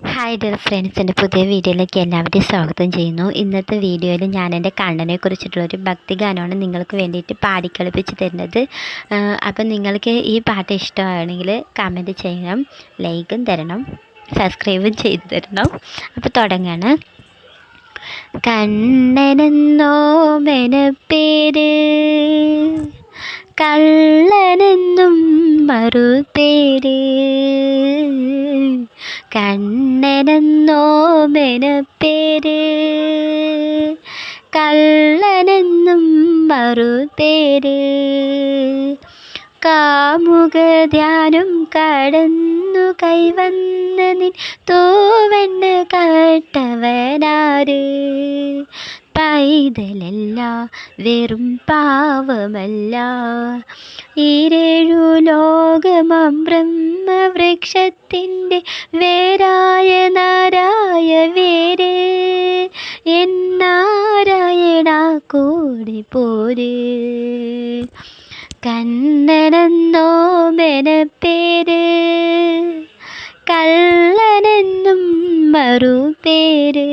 Hi dear friends എന്റെ പുതിയ വീഡിയോയിലേക്ക് എല്ലാവരെയും സ്വാഗതം ചെയ്യുന്നു. ഇന്നത്തെ വീഡിയോയിൽ ഞാൻ എന്റെ കണ്ണനെ കുറിച്ചിട്ടുള്ളൊരു ഭക്തിഗാനമാണ് നിങ്ങൾക്ക് വേണ്ടിയിട്ട് പാടിക്കളിപ്പിച്ച് തരുന്നത്. അപ്പം നിങ്ങൾക്ക് ഈ പാട്ട് ഇഷ്ടമാണെങ്കിൽ കമന്റ് ചെയ്യണം ലൈക്കും തരണം സബ്സ്ക്രൈബും ചെയ്തു തരണം. അപ്പോൾ തുടങ്ങാണ്. കണ്ണനെന്നോ മെനപ്പേര് കള്ളനെന്നും മറുപേര് കണ്ണനെന്നോ മെനപ്പേര് കള്ളനെന്നും മറുപേര്? കാമുക ധ്യാനം കടന്നു കൈവന്ന നിൻ തൂവെണ്ണ കട്ടവനാര്? പൈതലല്ല വെറും പാവമല്ല. ഈരേഴു ലോകമം ബ്രഹ്മവൃക്ഷത്തിന്റെ വേരായ നാരായ വേര് എന്നാരായണ കൂടി പോര്. കണ്ണനെന്നോ മെനപ്പേര്. കള്ളനെന്നും മറുപേര്.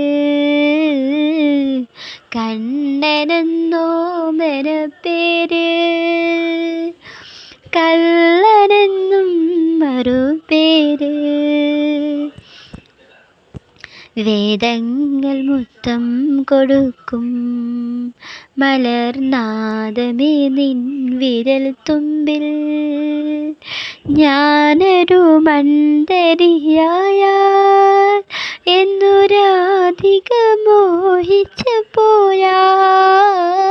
മെനപ്പേര് കള്ളനെന്നും മറുപേര്. വേദങ്ങൾ മുത്തം കൊടുക്കും. മലർനാദമേ നിൻ വിരൽ തുമ്പിൽ. ഞാനൊരു മന്ദരിയായ എന്നൊരാധിക മോഹിച്ചു പോയാൽ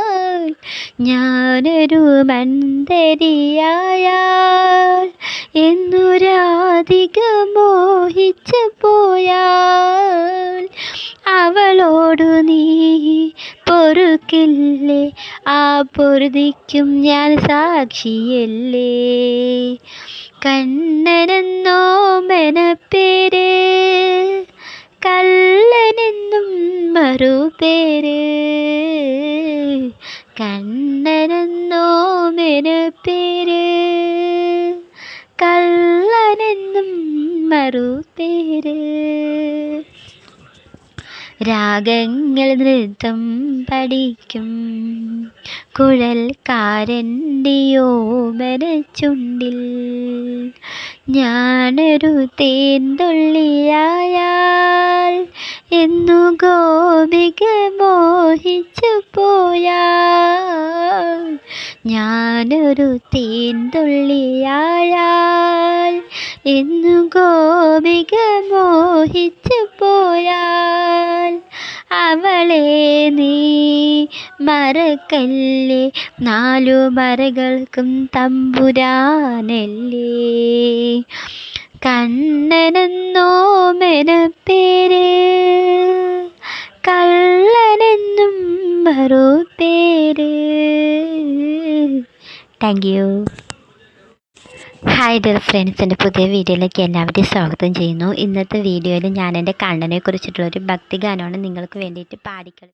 ഞാനൊരു മന്ദരിയായാൽ എന്നു രാധിക മോഹിച്ചു പോയാൽ അവളോടു നീ പൊറുക്കില്ലേ? ആ പൊറുതിക്കും ഞാൻ സാക്ഷിയല്ലേ? കണ്ണനെന്നോ മെനപ്പേര് കള്ളനെന്നും മറുപേര്. കണ്ണനെന്നോ മെനപ്പേര് കള്ളനെന്നും മറുപേര് രാഗങ്ങൾ നൃത്തം പഠിക്കും. കുഴൽക്കാരന്റെയോമന ചുണ്ടിൽ ഞാനൊരു തേന്തുള്ളിയായാൽ എന്നു ഗോപിക മോഹിച്ചു പോയാൽ ഞാനൊരു തേന്തുള്ളിയായാൽ എന്നു ഗോപിക മോഹിച്ചു പോയാൽ അവളെ നീ മറക്കല്ലേ? നാലു മറകൾക്കും തമ്പുരാനല്ലേ? കണ്ണനെന്നോ മെനപ്പേര്? കള്ളനെന്നും മറുപേര് thank you hi dear friends എന്റെ പുതിയ വീഡിയോയിലേക്ക് എല്ലാവരെയും സ്വാഗതം ചെയ്യുന്നു. ഇന്നത്തെ വീഡിയോയിൽ ഞാൻ എന്റെ കണ്ണനെ കുറിച്ചിട്ടുള്ളൊരു ഭക്തിഗാനമാണ് നിങ്ങൾക്ക് വേണ്ടിയിട്ട് പാടിക്കളി